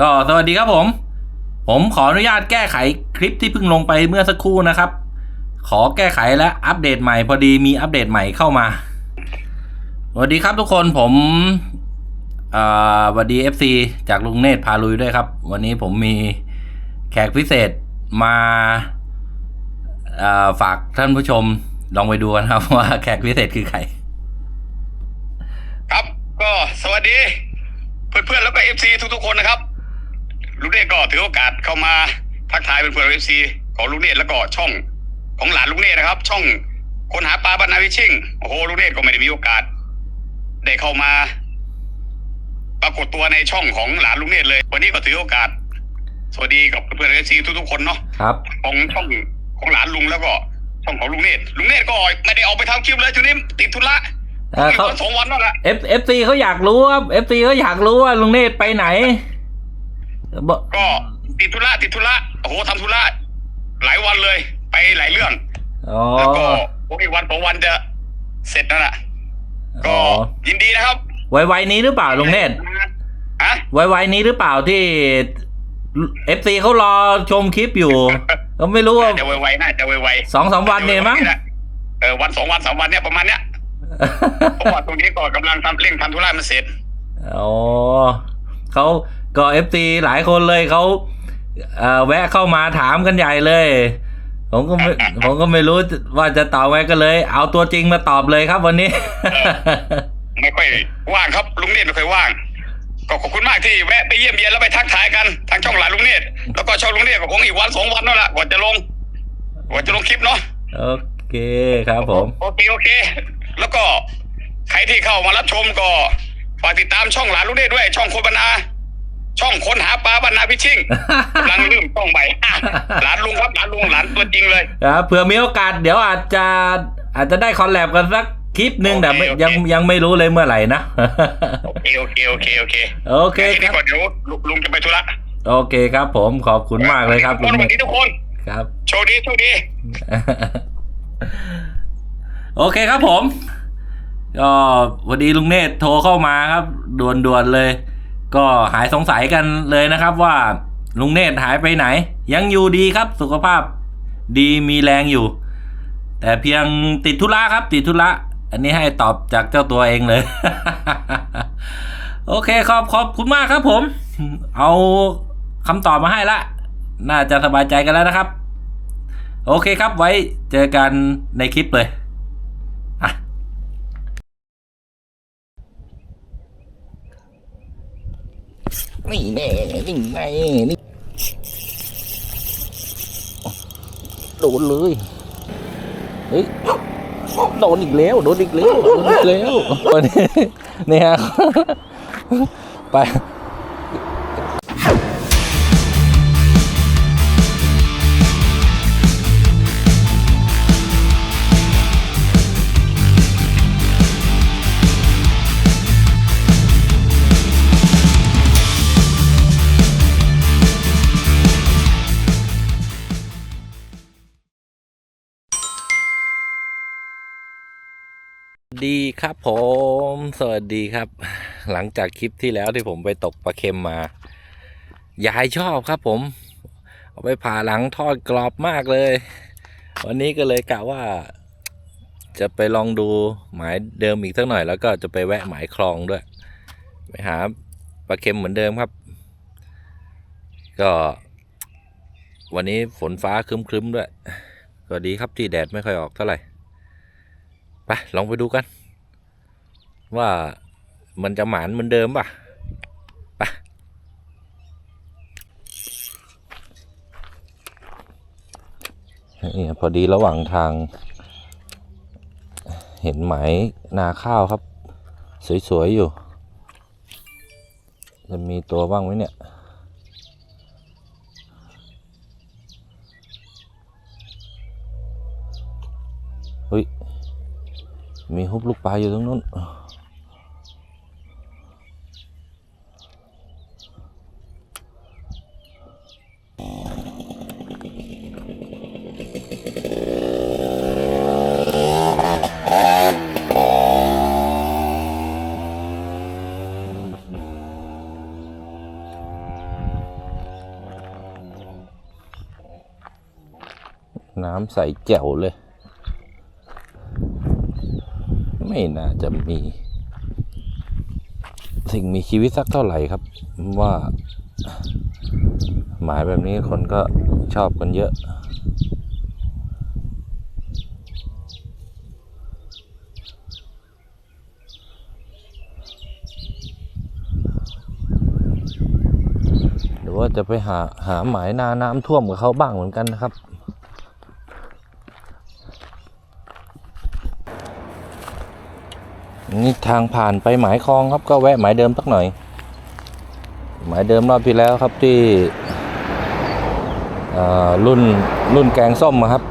ก็สวัสดีครับผม ผมขออนุญาตแก้ไขคลิปที่เพิ่งลงไปเมื่อสักครู่นะครับ ขอแก้ไขและอัปเดตใหม่พอดีมีอัปเดตใหม่เข้ามาสวัสดีครับทุกคนผมสวัสดี FC จากลุงเนตรพาลุยด้วยครับ วันนี้ผมมีแขกพิเศษมาาฝากท่านผู้ชมลองไปดูกันครับ ว่าแขกพิเศษคือใคร ครับก็สวัสดี เพื่อนๆแล้วก็เอฟซีทุกๆคนนะครับ ลูกเนตก็ถือโอกาสเข้ามาทักทายเพื่อนๆเอฟซีของลูกเนตแล้วก็ช่องของหลานลูกเนตนะครับ ช่องคนหาปลาบรรณาวิชิ่งโอ้โหลูกเนตก็ไม่ได้มีโอกาส ได้เข้ามา ปรากฏตัวในช่องของหลานลูกเนตเลย วันนี้ก็ถือโอกาส สวัสดีกับเพื่อนๆเอฟซีทุกๆคนเนาะครับ ของช่องของหลานลุงแล้วก็ช่องของลุงเนตลุงเนตก็ไม่ได้ออกไปทำคลิปเลยช่วงนี้ติดธุระเอ่อเขาวันสองวันนั่นแหละ F F C เขาอยากรู้ครับ F C เขาอยากรู้ว่าลุงเนตรไปไหน บอกก็ติดธุระติดธุระโอ้โหทำธุระหลายวันเลย ไปหลายเรื่องอ๋อแล้วก็โอ้อีกวันสองวันจะเสร็จนั่นแหละก็อ๋อยินดีนะครับ ไวๆนี้หรือเปล่าลุงเนตรฮะไวๆนี้หรือเปล่าที่ F C เขารอชมคลิปอยู่ก็ไม่รู้ว่าจะไวๆน่าจะไวสองสามๆวันเนี่ยมั้งเออวันสองวันสามวันเนี่ยประมาณเนี้ยเพราะว่าตรงนี้ก็กำลังทำเร่งทำธุระมันเสร็จอ๋อเขาก็ F C หลายคนเลยเขาเอ่อแวะเข้ามาถามกันใหญ่เลย ผมก็ไม่ผมก็ไม่รู้ว่าจะตอบไงก็เลย เอาตัวจริงมาตอบเลยครับวันนี้ไม่ค่อยว่างครับลุงเนตรไม่ค่อยว่าง ก็ขอบคุณมากที่แวะไปเยี่ยมเยียนแล้วไปทักทายกันทางช่องหลานลุงเนตรแล้วก็ช่องลุงเนตรก็คงอีกวันสองวันนั่นแหละกว่าจะลงกว่าจะลงคลิปเนาะโอเคครับผม โอเคโอเค แล้วก็ใครที่เข้ามารับชมก็ฝากติดตามช่องหลานลุงเนตรด้วยช่องคนบรรณา ช่องคนหาปลาบรรณาพิชิ่งกำลังเริ่มช่องใหม่หลานลุงครับหลานลุงหลานตัวจริงเลยครับเผื่อมีโอกาสเดี๋ยวอาจจะอาจจะได้คอลแลบกันสักคลิปหนึ่งโอเคแต่ไม่โอเคยังยังไม่รู้เลยเมื่อไหร่นะโอเคโอเคโอเคโอเคโอเคแค่คนี้รับก่อนเดี๋ยวลุงลุงจะไปธุระโอเคครับ ผมขอบคุณมากเลยครับทุกลุคนงวันนี้ทุกคนครับโชคดีโชคดีโอเคครับผมก็วันดีลุงเนตรโทรเข้ามาครับด่วนๆเลย ก็หายสงสัยกันเลยนะครับว่าลุงเนตรหายไปไหน ยังอยู่ดีครับ สุขภาพดีมีแรงอยู่ แต่เพียงติดธุระครับ ติดธุระอันนี้ให้ตอบจากเจ้าตัวเองเลย โอเคขอบขอบคุณมากครับผม เอาคำตอบมาให้ละ น่าจะสบายใจกันแล้วนะครับ โอเคครับไว้เจอกันในคลิปเลย นี่แน่นี่ไงนี่โดนเลยเฮ้ยโดนอีกแล้วโดนอีกแล้วโดนอีกแล้ววันนี้เนี่ยไป ครับผมสวัสดีครับ หลังจากคลิปที่แล้วที่ผมไปตกปลาเค็มมายายชอบครับผมเอาไปผ่าหลังทอดกรอบมากเลย วันนี้ก็เลยกะว่า จะไปลองดูหมายเดิมอีกสักหน่อย แล้วก็จะไปแวะหมายคลองด้วยไปหาปลาเค็มเหมือนเดิมครับ ก็ วันนี้ฝนฟ้าครึ้มๆด้วยก็ดีครับที่แดดไม่ค่อยออกเท่าไหร่ไปลองไปดูกัน ว่ามันจะหมานเหมือนเดิมป่ะไปนี่พอดีระหว่างทาง เห็นไหมนาข้าวครับ สวย ๆ อยู่ จะมีตัวบ้างไหมเนี่ยเฮ้ยมีฮุบลูกปลาอยู่ตรงนู้นำใสแจ๋วเลย ไม่น่าจะมี สิ่งมีชีวิตสักเท่าไหร่ครับ ว่า หมายแบบนี้คนก็ชอบกันเยอะ หรือว่าจะไปหาหาหมายนาน้ำท่วมกับเขาบ้างเหมือนกันนะครับ นี่ทางผ่านไปหมายคลองครับก็แวะหมายเดิมสักหน่อย หมายเดิมรอบที่แล้วครับที่รุ่นรุ่นแกงส้มครับ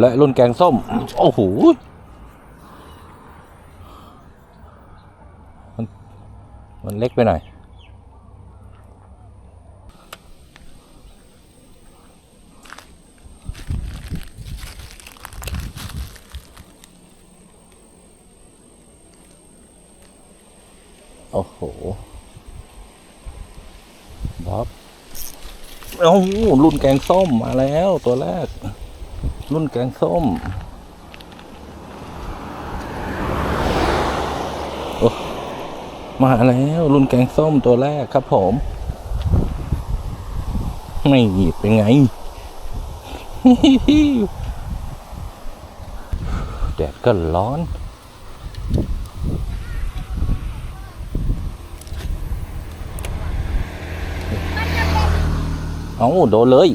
และรุ่นแกงส้ม โอ้โหมันมันเล็กไปหน่อย โอ้โหบ๊อบโอ้โหรุ่นแกงส้มมาแล้วตัวแรก รุ่นแกงส้ม โอ้มาแล้วรุ่นแกงส้มตัวแรกครับผม ไม่หิบเป็นไง แดดก็ร้อนเอาโดนเลย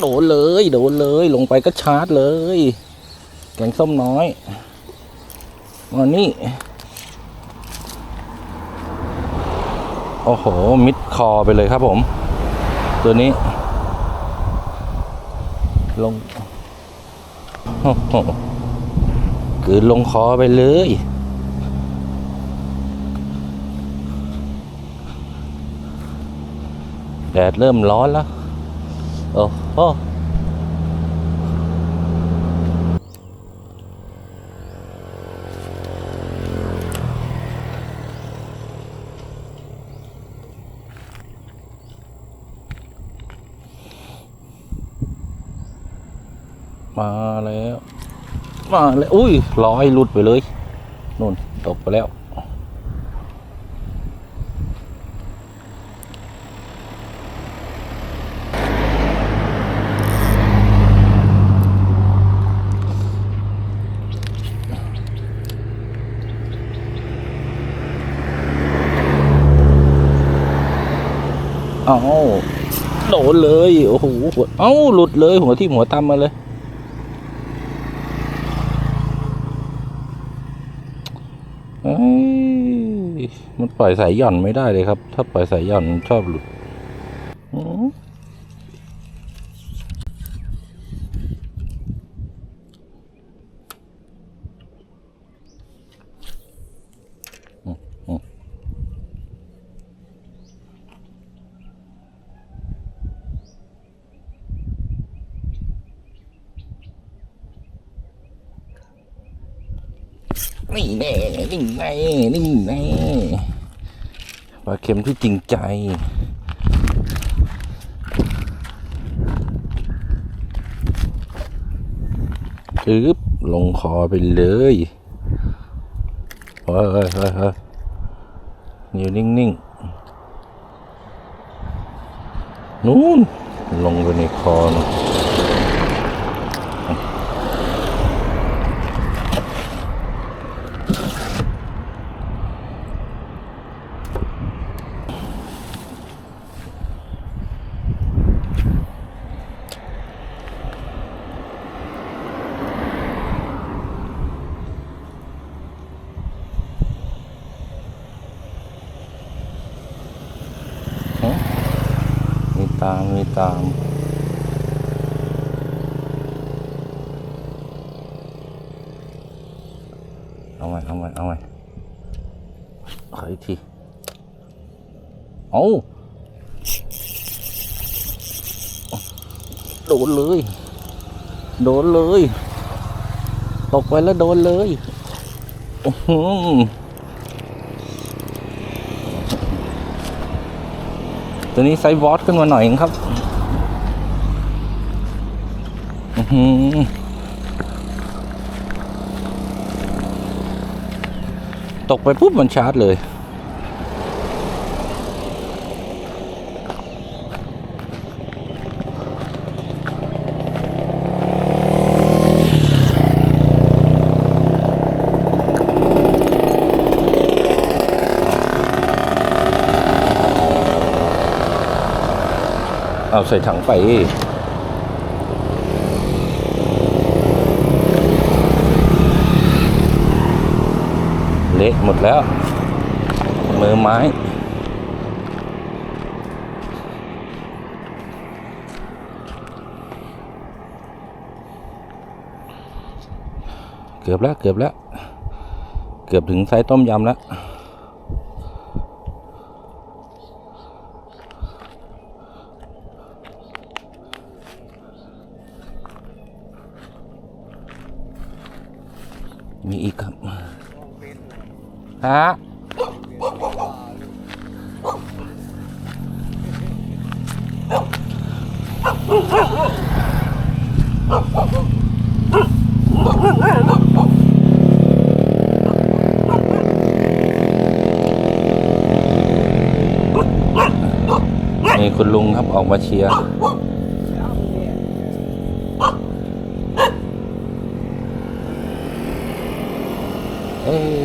โดนเลย โดนเลย ลงไปก็ชาร์จเลย แกงส้มน้อยมานี่ โอ้โห มิดคอไปเลยครับผม ตัวนี้ ลงคือลงคอไปเลยแดดเริ่มร้อนแล้ว โอ้โหมาแล้ว มาแล้ว อุ้ยลอยหลุดไปเลยนู่นตกไปแล้ว เอาโดนเลยโอ้โหเอ้าหลุดเลยหัวที่หัวตำมาเลยมันปล่อยสายหย่อนไม่ได้เลยครับ ถ้าปล่อยสายหย่อนชอบหลุดอืมอืมอืม นี่แน่ นี่ไงนี่ปลาเค็มที่จริงใจอึบลงคอไปเลยเฮ้ยเฮ้ยเฮ้ยเฮ้ยอยู่นิ่งๆ นู่น ลงไปในคอนะ มีตาม มีตาม เอาใหม่เอาใหม่เอาใหม่ขออีกทีเอาโดนเลย โดนเลย ตกไปแล้วโดนเลยอื้อหือตัวนี้ไซส์บอสขึ้นมาหน่อยเองครับ อือหือ ตกไปปุ๊บมันชาร์จเลย เอาใส่ถังไป ละหมดแล้ว มือไม้เกือบแล้วเกือบแล้ว เกือบถึงไซส์ต้มยำแล้ว มีอีกครับ ฮะนี่คุณลุงครับออกมาเชียร์ เอ้ย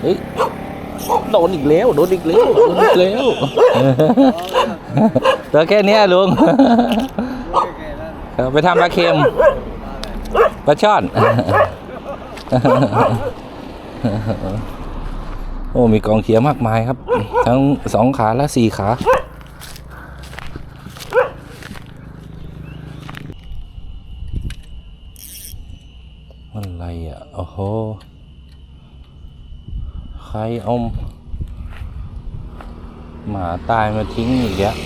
เฮ้ย โดน อีกแล้วโดนอีกแล้วโดนอีกแล้วตัวแค่เนี้ยลุงไปทำปลาเค็มปลาช่อน โอ้มีกองเขียมากมายครับ ทั้งสองขาและสี่ขาอะไรอะ โอ้โห ใครเอา หมาตายมาทิ้งอีกแล้ว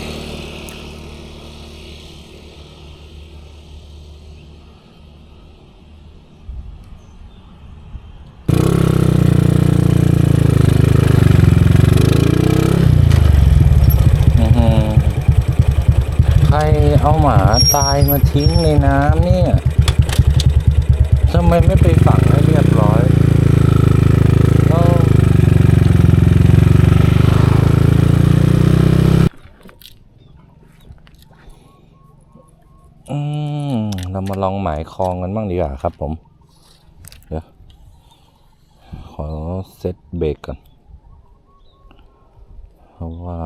ใครเอาหมาตายมาทิ้งในน้ำเนี่ยทำไมไม่ไปฝังให้เรียบร้อยเอออืม เรามา ลองหมายคลองกันบ้างดีกว่าครับ ผม เดี๋ยว ขอเซตเบรกก่อน เพราะว่า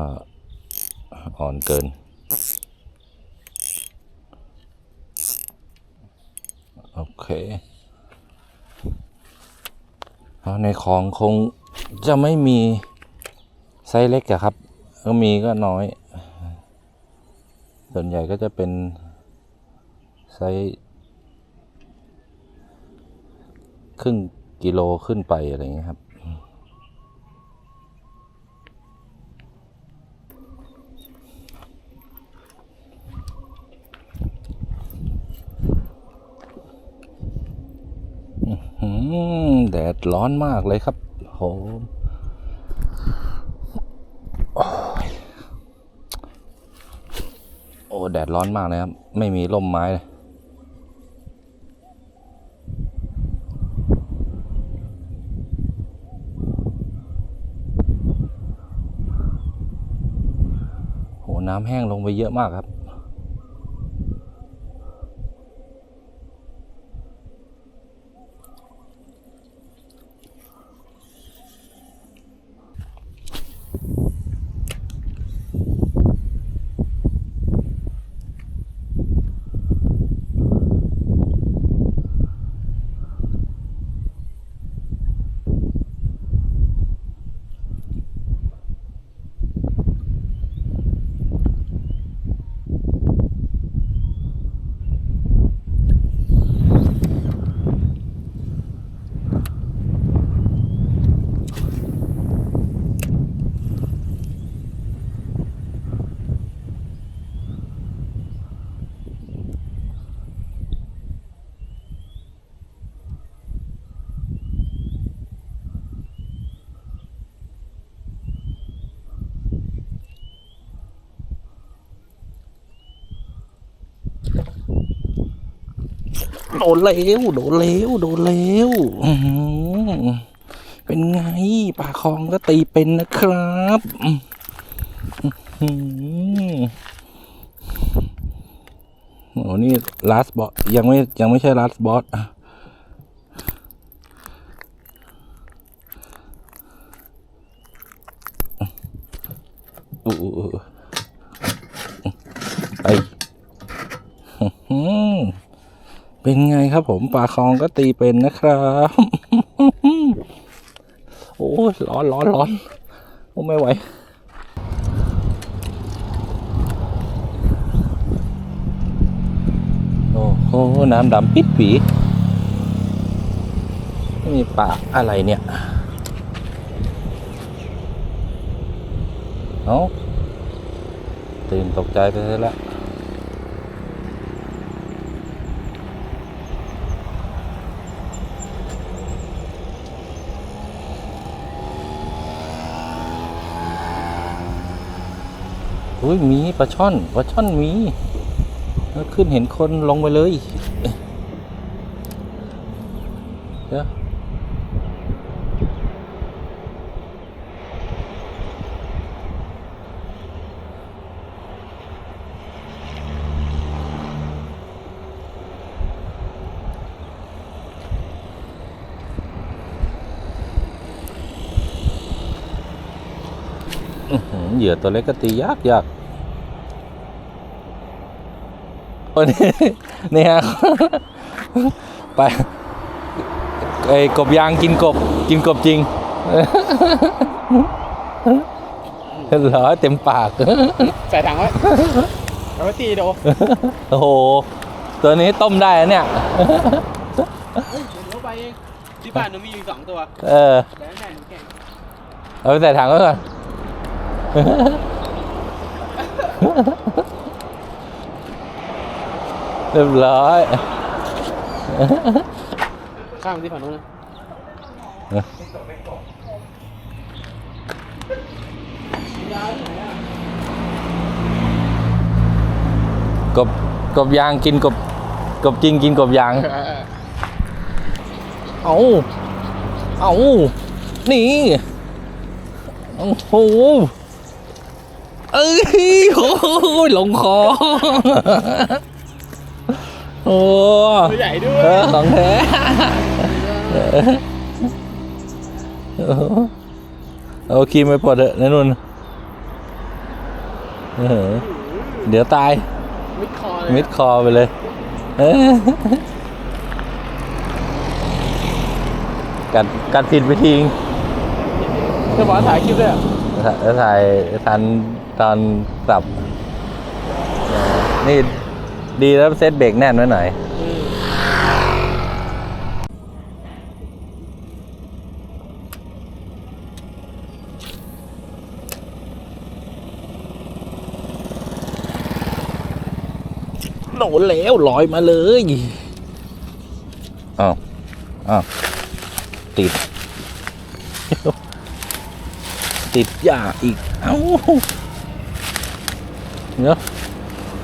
อ่อนเกิน โอเคในของคงจะไม่มีไซส์เล็กอะครับก็มีก็น้อย ส่วนใหญ่ก็จะเป็นไซส์ค รึ่งกิโลขึ้นไปอะไรเงี้ยครับ แดดร้อนมากเลยครับโหโอ้ยโอ้แดดร้อนมากเลยครับ ไม่มีร่มไม้เลย โห น้ำแห้งลงไปเยอะมากครับ ดนเร็วโดนเร็วโดนเร็วอื้อหือเป็นไงปลาคองก็ตีเป็นนะครับอื้อหือโอ้นี่ last boss ยังไม่ยังไม่ใช่ last boss อะอู้อู้อู้ไปอื้อหือ เป็นไงครับผมปลาคองก็ตีเป็นนะครับ โอ้ร้อนร้อนร้อนโอ้ไม่ไหวโอ้โหน้ำดำปิดปีนี่ปลาอะไรเนี่ยเอ้าตื่นตกใจไปเลยล อุ้ยมีปลาช่อนปลาช่อนมีแล้วขึ้นเห็นคนลงไปเลยเดี๋ยว ยื่อตัวเล็กก็ตียากยากโอ้นี่นี่ฮะไปไอ้กบยางกินกบกินกบจริงเหรอเต็มปาก ใส่ถังไว้เอาไว้ตีโดโอ้โห ตัวนี้ต้มได้อะเนี่ยเฮ้ยเดี๋ยวหนูเอาไปเองที่บ้านหนูมีอยู่สองตัว เออแต่แม่หนูแก่งเอาไปใส่ถังไว้ก่อน เรียบร้อย ข้ามที่ฝั่งนู้นนะกบกบยางกินกบกบจริงกินกบยาง เอาเอานี่ โอ้โห เอ้ยโอ้ยลงคอ โอ้ตัวใหญ่ด้วเอยอของแท้เออเอาครีมไปปลดเถอะนั่นนู่นเออเดี๋ยวตาย มิดคอเลยมิดคอไปเลยเออกัดกัดผิดไปทิ้งจะบอกว่าถ่ายคลิปด้วยอะแล้วถ่ายทัน ตอนกลับเออนี่ดีแล้วเซตเบรกแน่นไว้หน่อยอืมโดนแล้วลอยมาเลยอ้าวอ้าวติด ติดยาอีก เอ้า เดี๋ยว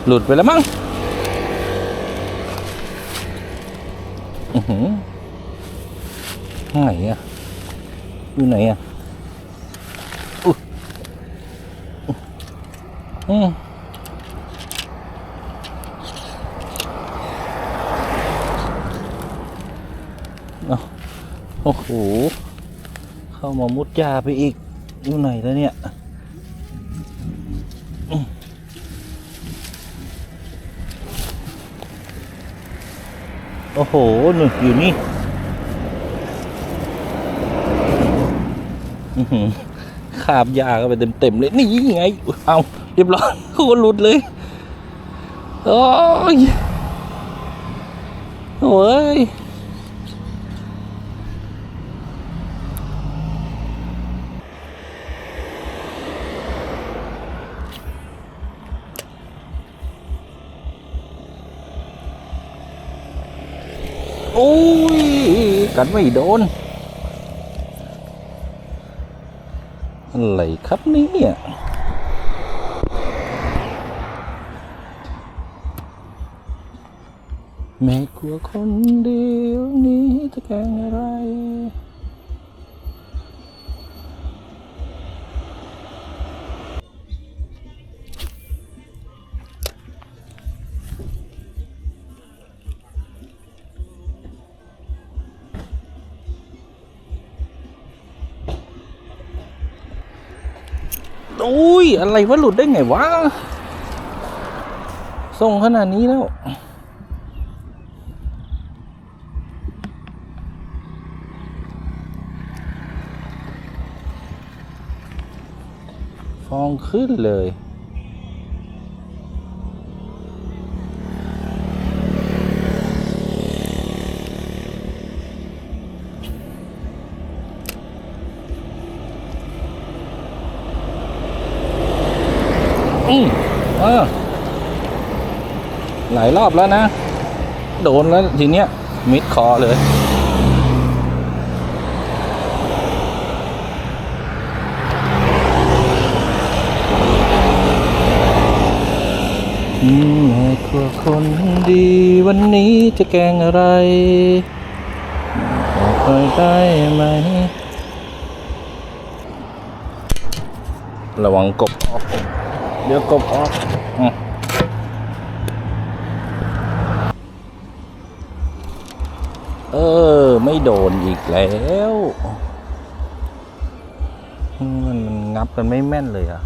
หลุดไปแล้วมั้งอือหือไหนอะอยู่ไหนอะอุ๊ยอืมโอ้โห เข้ามามุดยาไปอีก อยู่ไหนแล้วเนี่ย อ้โหหนึ่งอยู่นี่ขาบยาก็ไปเต็มๆเลยนี่ไง เอาเรียบร้อยโคตรหลุดเลยโอ้ยโอ้ย โอ้ย กันไม่โดน อะไรครับเนี่ยแม่กลัวคนเดียวนี้จะแกงอะไร อุ้ย อะไรวะหลุดได้ไงวะส่งขนาดนี้แล้ว ฟองขึ้นเลย อืมเออหลายรอบแล้วนะ โดนแล้วทีเนี้ยมิดคอเลย แม่ครัวคนดีวันนี้จะแกงอะไรบอกหน่อยได้ไหม ระวังกบออก เดี๋ยวกบออกอ เออ ไม่โดนอีกแล้ว มันงับกันไม่แม่นเลยอะ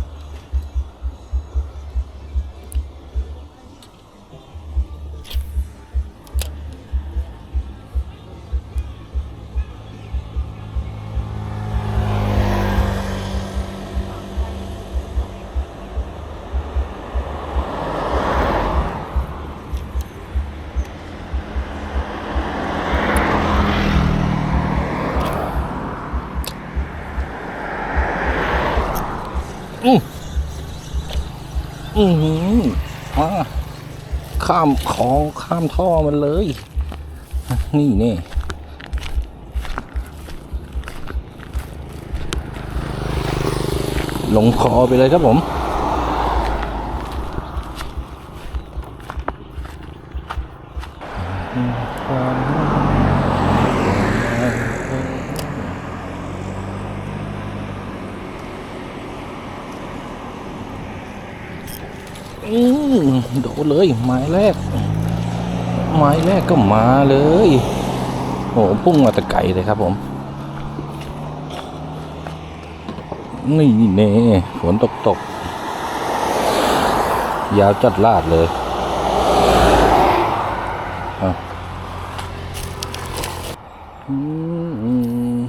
อือหืออ่าข้ามของข้ามท่อมันเลย นี่นี่ลงคอไปเลยครับผม เลยไม้แรก ไม้แรกก็มาเลย โอ้พุ่งมาตะไก่เลยครับผม นี่เน่ฝนตกตก ยาวจัดลาดเลยอะอืมอืม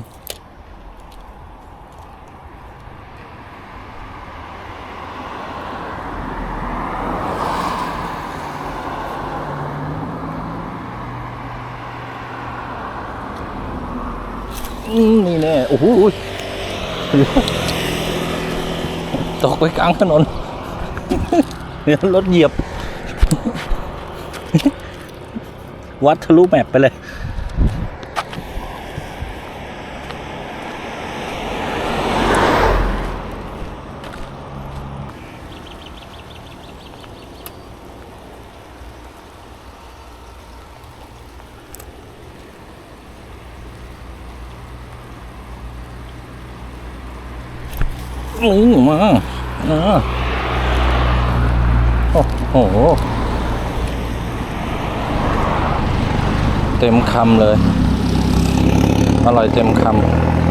อืมนี่แน่ โอ้โหตกไปกลางถนนเดี๋ยวรถเหยียบ วัดทะลุแมปไปเลย นี่มาอ่าโอ้โห เต็มคำเลย อร่อยเต็มคำ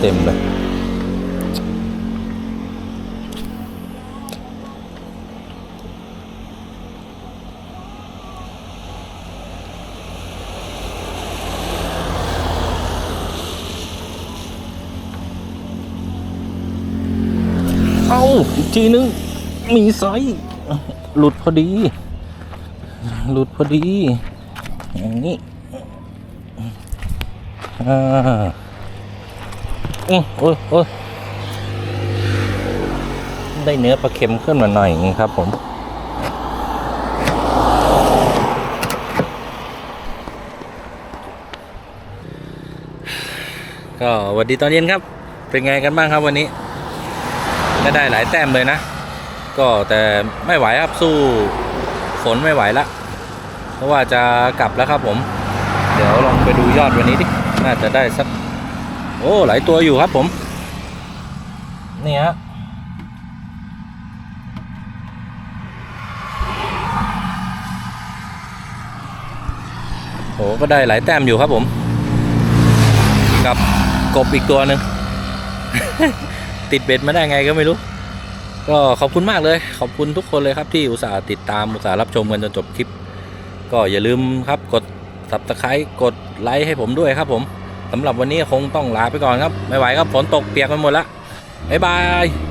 เต็มเลยเอาอีกทีนึง มีไซส์หลุดพอดี หลุดพอดี อย่างนี้อ่า อืออ้ยโอ้ยได้เนื้อปลาเค็มขึ้นมาหน่อยนึงครับผมก็สวัสดีตอนเย็นครับ เป็นไงกันบ้างครับวันนี้ก็ได้หลายแต้มเลยนะ ก็แต่ไม่ไหวครับสู้ฝนไม่ไหวละเพราะว่าจะกลับแล้วครับผม เดี๋ยวลองไปดูยอดวันนี้ดิ น่าจะได้สัก โอ้หลายตัวอยู่ครับผม นี่ฮะโอ้ก็ได้หลายแต้มอยู่ครับผม กับกบอีกตัวหนึ่ง ติดเบ็ดมาได้ไงก็ไม่รู้ ก็ขอบคุณมากเลย ขอบคุณทุกคนเลยครับที่อุตส่าห์ติดตามอุตส่าห์รับชมกันจนจบคลิป ก็อย่าลืมครับกด subscribe กดไลค์ให้ผมด้วยครับผม สำหรับวันนี้คงต้องลาไปก่อนครับ ไม่ไหวครับฝนตกเปียกไปหมดละบ๊ายบาย